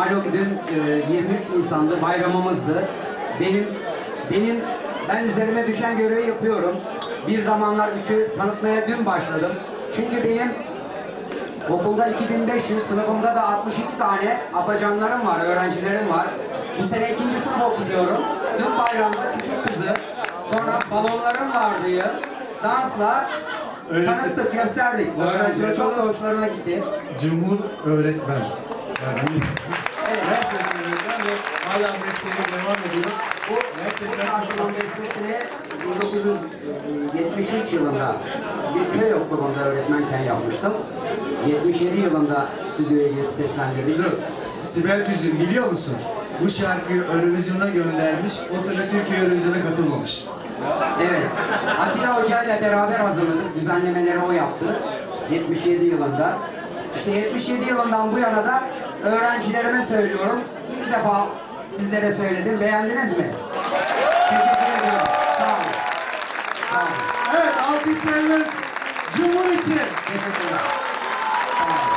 malum dün e, 23 Nisan'dı, bayramımızdı. Benim benim ben üzerime düşen görevi yapıyorum. Bir zamanlar üçü tanıtmaya dün başladım. Çünkü benim okulda 2500, sınıfımda da 62 tane apacanlarım var, öğrencilerim var. Bu sene ikinci sınıf okuyorum. Dün bayramda küçük kızı, sonra balonlarım vardı. Dansla Öyle- tanıttık, gösterdik. Öğrenciler çok da hoşlarına gitti. Cumhur öğretmen. Yani. Gerçekten öğretmen ve hala mesleğine devam ediyor. Bu, Gerçekten karşılan bestesini 1973 yılında bir köy okulunda öğretmenken yapmıştım. 77 yılında stüdyoya gelip seslendirdim. Sibel Tüzün biliyor musun? Bu şarkıyı Eurovision'a göndermiş. O sene Türkiye Eurovision'a katılmamış. Evet. Atilla Hoca ile beraber hazırladık. Düzenlemeleri o yaptı. 77 yılında. İşte 77 yılından bu yana da öğrencilerime söylüyorum. İlk defa sizlere söyledim. Beğendiniz mi? Teşekkür ediyorum. Sağ olun. Sağ olun. Evet alkışlarınız Cumhur için. Teşekkürler. Sağ olun.